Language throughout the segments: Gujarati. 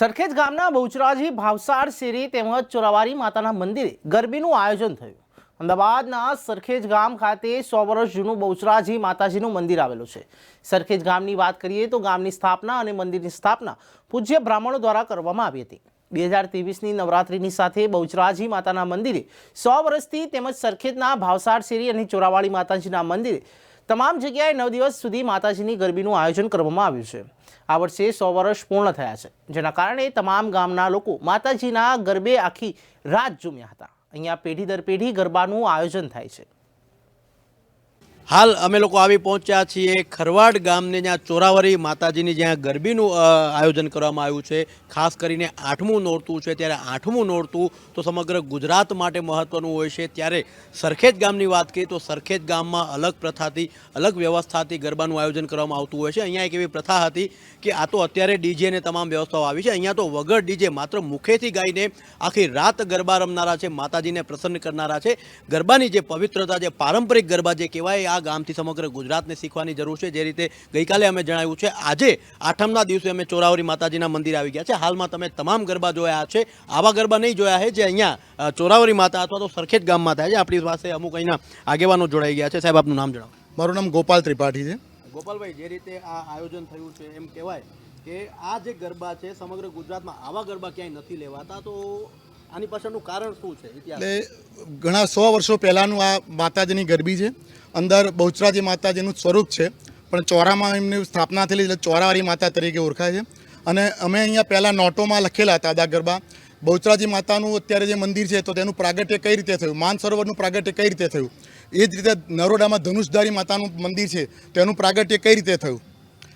સરખેજ ગામના બહુચરાજી, ભાવસાર, શેરી તેમજ ચોરાવારી માતાના મંદિરે ગરબીનું આયોજન થયું. અમદાવાદના સરખેજ ગામ ખાતે સો વર્ષ જૂનું બહુચરાજી માતાજીનું મંદિર આવેલું છે. સરખેજ ગામની વાત કરીએ તો ગામની સ્થાપના અને મંદિરની સ્થાપના પૂજ્ય બ્રાહ્મણો દ્વારા કરવામાં આવી હતી. બે હજાર ત્રેવીસની નવરાત્રિની સાથે બહુચરાજી માતાના મંદિરે સો વર્ષથી તેમજ સરખેજના, ભાવસાર, શેરી અને ચોરાવાળી માતાજીના મંદિરે તમામ જગ્યાએ નવ દિવસ સુધી માતાજીની ગરબીનું આયોજન કરવામાં આવ્યું છે. આ વર્ષે સો વર્ષ પૂર્ણ થયા છે. જેના કારણે તમામ ગામના લોકો માતાજીના ગરબે આખી રાત ઝૂમ્યા હતા. અહીંયા પેઢી દર પેઢી ગરબાનું આયોજન થાય છે. હાલ અમે લોકો આવી પહોંચ્યા છીએ ખરવાડ ગામને, જ્યાં ચોરાવરી માતાજીની જ્યાં ગરબીનું આયોજન કરવામાં આવ્યું છે. ખાસ કરીને આઠમું નોરતું છે. ત્યારે આઠમું નોરતું તો સમગ્ર ગુજરાત માટે મહત્ત્વનું હોય છે. ત્યારે સરખેજ ગામની વાત કરીએ તો સરખેજ ગામમાં અલગ પ્રથાથી, અલગ વ્યવસ્થાથી ગરબાનું આયોજન કરવામાં આવતું હોય છે. અહીંયા એક એવી પ્રથા હતી કે આ તો અત્યારે ડીજે ને તમામ વ્યવસ્થાઓ આવી છે. અહીંયા તો વગર ડીજે માત્ર મુખેથી ગાઈને આખી રાત ગરબા રમનારા છે, માતાજીને પ્રસન્ન કરનારા છે. ગરબાની જે પવિત્રતા, જે પારંપરિક ગરબા જે કહેવાય, આ ગામથી સમગ્ર ગુજરાતને શીખવાની જરૂર છે. જે રીતે ગઈકાલે અમે જણાવ્યું છે આજે આઠમના દિવસે અમે ચોરાવરી માતાજીના મંદિર આવી ગયા છે. હાલમાં તમે તમામ ગરબા જોયા છે. આવા ગરબા નહીં જોયા છે જે અહીંયા ચોરાવરી માતા અથવા તો સરખેજ ગામમાં થાય છે. આપણી પાસે અમુક અહીંના આગેવાનો જોડાઈ ગયા છે. સાહેબ આપનું નામ જણાવો. મારું નામ ગોપાલ ત્રિપાઠી છે. ગોપાલભાઈ જે રીતે આ આયોજન થયું છે એમ કહેવાય કે આ જે ગરબા છે સમગ્ર ગુજરાતમાં આવા ગરબા ક્યાંય નથી લેવાતા. તો આની પાછળનું કારણ શું છે એટલે ઘણા સો વર્ષો પહેલાંનું આ માતાજીની ગરબી છે. અંદર બહુચરાજી માતાજીનું સ્વરૂપ છે. પણ ચોરામાં એમની સ્થાપના થયેલી એટલે ચોરાવાળી માતા તરીકે ઓળખાય છે. અને અમે અહીંયા પહેલાં નોટોમાં લખેલા હતા દા ગરબા. બહુચરાજી માતાનું અત્યારે જે મંદિર છે, તો તેનું પ્રાગટ્ય કઈ રીતે થયું? માન સરોવરનું પ્રાગટ્ય કઈ રીતે થયું? એ જ રીતે નરોડામાં ધનુષધારી માતાનું મંદિર છે, તેનું પ્રાગટ્ય કઈ રીતે થયું?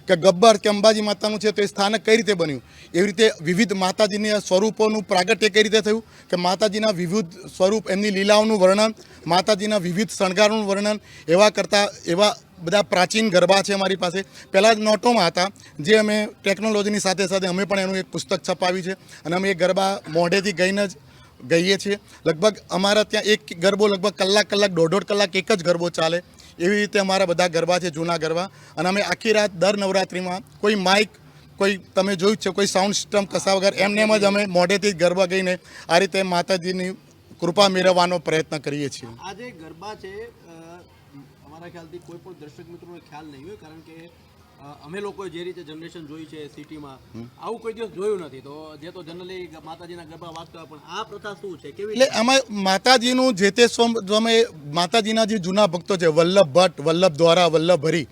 કે ગબ્બર કે અંબાજી માતાનું છે તો એ સ્થાનક કઈ રીતે બન્યું? એવી રીતે વિવિધ માતાજીના સ્વરૂપોનું પ્રાગટ્ય કઈ રીતે થયું? કે માતાજીના વિવિધ સ્વરૂપ, એમની લીલાઓનું વર્ણન, માતાજીના વિવિધ શણગારોનું વર્ણન, એવા કરતાં, એવા બધા પ્રાચીન ગરબા છે અમારી પાસે. પહેલાં જ નોટોમાં હતા, જે અમે ટેકનોલોજીની સાથે સાથે અમે પણ એનું એક પુસ્તક છપાવ્યું છે. અને અમે એ ગરબા મોઢેથી ગઈને જ ગઈએ છીએ. લગભગ અમારા ત્યાં એક ગરબો લગભગ કલાક કલાક, દોઢ દોઢ કલાક એક જ ગરબો ચાલે. એવી રીતે અમારા બધા ગરબા છે, જૂના ગરબા. અને અમે આખી રાત દર નવરાત્રિમાં કોઈ માઇક કોઈ તમે જોયું છે, કોઈ સાઉન્ડ સિસ્ટમ કસા વગર, એમને એમ જ અમે મોઢેથી ગરબા ગઈને આ રીતે માતાજીની કૃપા મેળવવાનો પ્રયત્ન કરીએ છીએ. આ જે ગરબા છે અમારા ખ્યાલથી કોઈ પણ દર્શક મિત્રોને ખ્યાલ નહીં હોય, કારણ કે અમે લોકોએ જે રીતે જનરેશન જોઈ છે સિટીમાં આવું કોઈ દિવસ જોયું નથી. તો જે તો જનરલી માતાજીના ગરબા વાગતા પણ આ પ્રથા શું છે? કેવી એટલે આમાં માતાજીનું જે તે સ્વમ તમે માતાજીના જે જૂના ભક્તો છે વલ્લભ ભટ્ટ વલ્લભ દ્વારા વલ્લભ હરી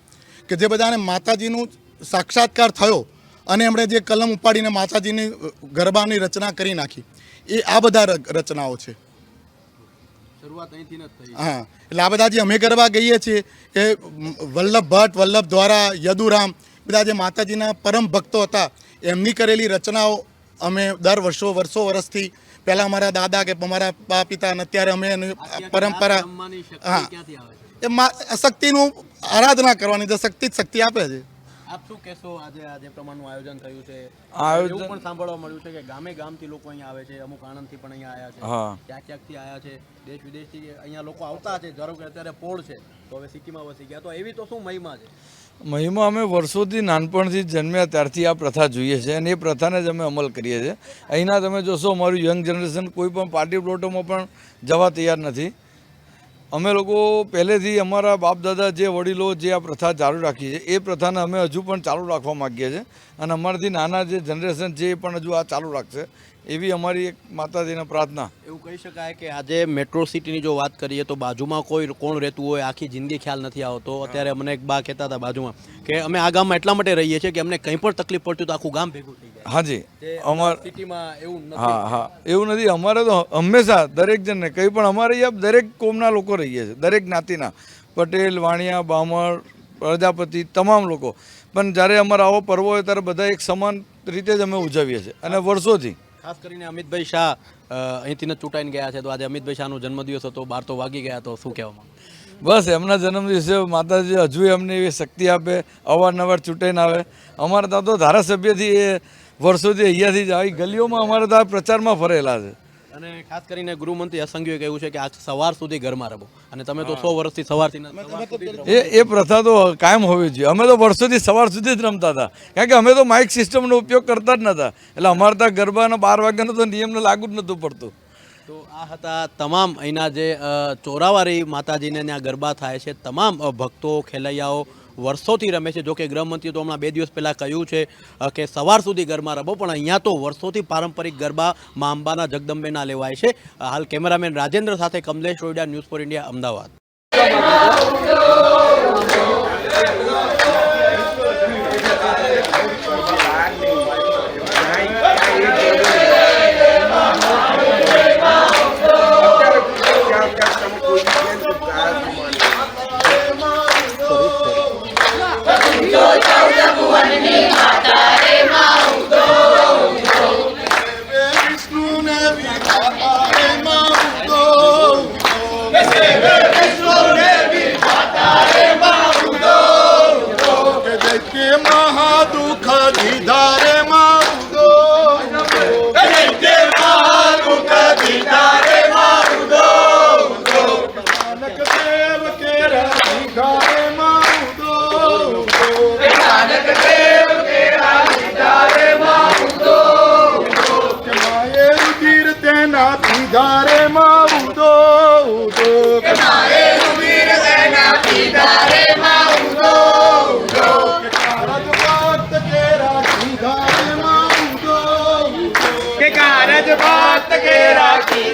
કે જે બધાને માતાજીનું સાક્ષાત્કાર થયો અને એમણે જે કલમ ઉપાડીને માતાજીની ગરબાની રચના કરી નાખી એ આ બધા રચનાઓ છે. હા એટલે આ બધા જે અમે કરવા ગઈએ છીએ એ વલ્લભ ભટ્ટ વલ્લભ દ્વારા યદુરામ બધા જે માતાજીના પરમ ભક્તો હતા એમની કરેલી રચનાઓ અમે દર વર્ષો વર્ષો વર્ષથી પહેલાં અમારા દાદા કે અમારા બા પિતા અને અત્યારે અમે એની પરંપરા હા. એ શક્તિનું આરાધના કરવાની તો શક્તિ જ શક્તિ આપે છે. આપ શું કહેશો? આજે આ જે પ્રમાણનું આયોજન થયું છે. આયોજન- પણ સાંભળવા મળ્યું છે કે ગામે ગામથી લોકો અહીંયા આવે છે અમુક આણંદથી પણ અહીંયા આવ્યા છે હા. ક્યાંક ક્યાંકથી આવ્યા છે દેશ વિદેશથી અહીંયા લોકો આવતા છે ધારો કે અત્યારે પોળ છે તો હવે સિટીમાં વસી ગયા. તો એવી તો શું મહિમા છે? મહિમા અમે વર્ષોથી નાનપણથી જન્મ્યા ત્યારથી આ પ્રથા જોઈએ છે અને એ પ્રથાને જ અમે અમલ કરીએ છીએ. અહીંના તમે જોશો અમારું યંગ જનરેશન કોઈ પણ પાર્ટી પ્લોટોમાં પણ જવા તૈયાર નથી. અમે લોકો પહેલેથી અમારા બાપ દાદા જે વડીલો જે આ પ્રથા ચાલુ રાખી છે, એ પ્રથાને અમે હજુ પણ ચાલુ રાખવા માગીએ છીએ. અને અમારાથી નાના જે જનરેશન છે એ પણ હજુ આ ચાલુ રાખશે એવી અમારી એક માતાજીને પ્રાર્થના. એવું કહી શકાય કે આજે મેટ્રો સિટીની જો વાત કરીએ તો બાજુમાં કોઈ કોણ રહેતું હોય આખી જિંદગી ખ્યાલ નથી આવતો. અત્યારે અમને એક બા કહેતા હતા બાજુમાં કે અમે આ ગામમાં એટલા માટે રહીએ છીએ કે અમને કંઈ પણ તકલીફ પડતી તો આખું ગામ ભેગું થઈ જાય. હાજી. અમાર સિટીમાં એવું નથી. હા હા. એવું નથી. અમારે તો હંમેશા દરેક જણને કંઈ પણ અમારે અહીંયા દરેક કોમના લોકો રહીએ છીએ દરેક જ્ઞાતિના. પટેલ વાણિયા બામણ પ્રજાપતિ તમામ લોકો. પણ જ્યારે અમારા આવો પર્વ હોય ત્યારે બધા એક સમાન રીતે જ અમે ઉજવીએ છીએ. અને વર્ષોથી. ખાસ કરીને અમિતભાઈ શાહ અહીંથી જ ચૂંટાઈને ગયા છે તો આજે અમિતભાઈ શાહનો જન્મદિવસ હતો બાર તો વાગી ગયા તો શું કહેવામાં? બસ એમના જન્મદિવસે માતાજી હજુ એમને એવી શક્તિ આપે અવારનવાર ચૂંટાઈને આવે. અમારા ત્યાં તો ધારાસભ્યથી એ વર્ષોથી અહીંયાથી જ આવી ગલીઓમાં અમારે તો પ્રચારમાં ફરેલા છે. અને ખાસ કરીને ગૃહમંત્રી અસંઘીએ કહ્યું છે કે આ સવાર સુધી ઘરમાં રહો. અને તમે તો સો વર્ષથી સવારથી. એ એ પ્રથા તો કાયમ હોવી જોઈએ. અમે તો વર્ષોથી સવાર સુધી જ રમતા હતા. કારણ કે અમે તો માઇક સિસ્ટમનો ઉપયોગ કરતા જ નહોતા એટલે અમારે ત્યાં ગરબાના બાર વાગ્યાનો તો નિયમને લાગુ જ નહોતું પડતું. તો આ હતા તમામ અહીંના જે ચોરાવારી માતાજીને ત્યાં ગરબા થાય છે. તમામ ભક્તો ખેલૈયાઓ વર્ષોથી રમે છે. જો કે ગૃહમંત્રીએ તો હમણાં બે દિવસ પહેલાં કહ્યું છે કે સવાર સુધી ગરબા રમો, પણ અહીંયા તો વર્ષોથી પારંપરિક ગરબા મા અંબાના જગદંબેના લેવાય છે. હાલ કેમેરામેન રાજેન્દ્ર સાથે Kamlesh Royda news for India, Ahmedabad.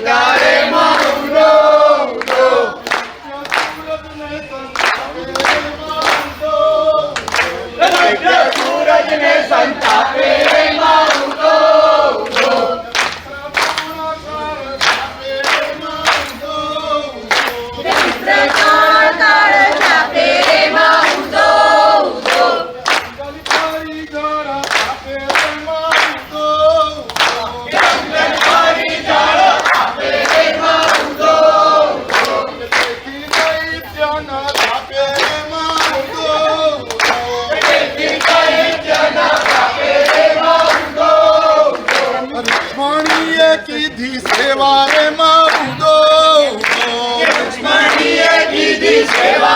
કારજ ભક્ત Maria que diz que ela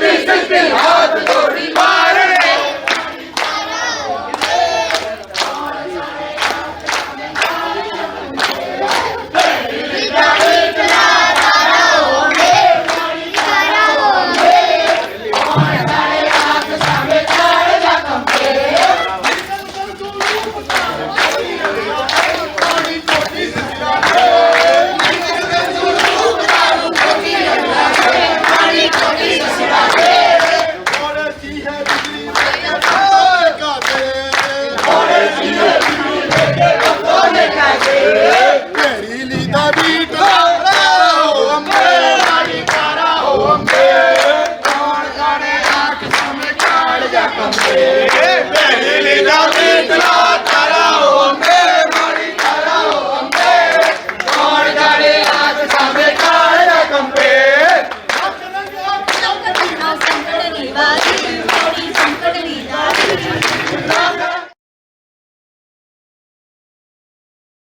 selfie selfie हाथ जोड़